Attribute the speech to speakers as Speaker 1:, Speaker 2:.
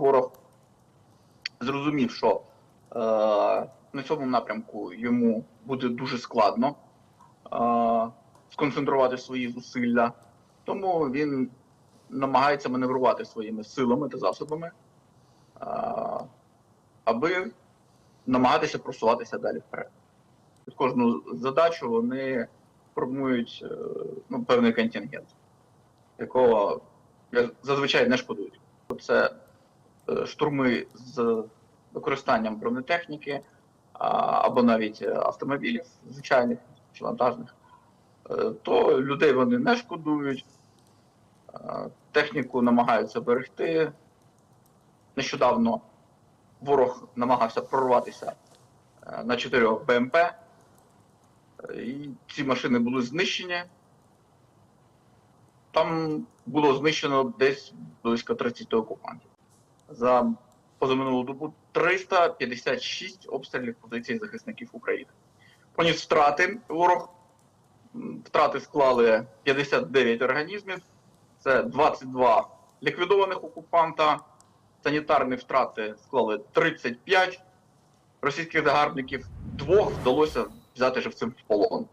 Speaker 1: ворог зрозумів, що е, на цьому напрямку йому буде дуже складно е, сконцентрувати свої зусилля, тому він намагається маневрувати своїми силами та засобами, е, аби намагатися просуватися далі вперед. Під кожну задачу вони формують е, ну, певний контингент, якого зазвичай не шкодують. Це штурми з використанням бронетехніки або навіть е, автомобілів звичайних чи вантажних, Е, то людей вони не шкодують, Е, техніку намагаються берегти. Нещодавно ворог намагався прорватися е, на чотирьох БМП, е, і ці машини були знищені. Там було знищено десь близько 30 окупантів. За позаминулу добу 356 обстрілів позицій захисників України. Поніс втрати ворог. Втрати склали 59 організмів, це 22 ліквідованих окупанта, санітарні втрати склали 35 російських загарбників, двох вдалося взяти живцем в полон.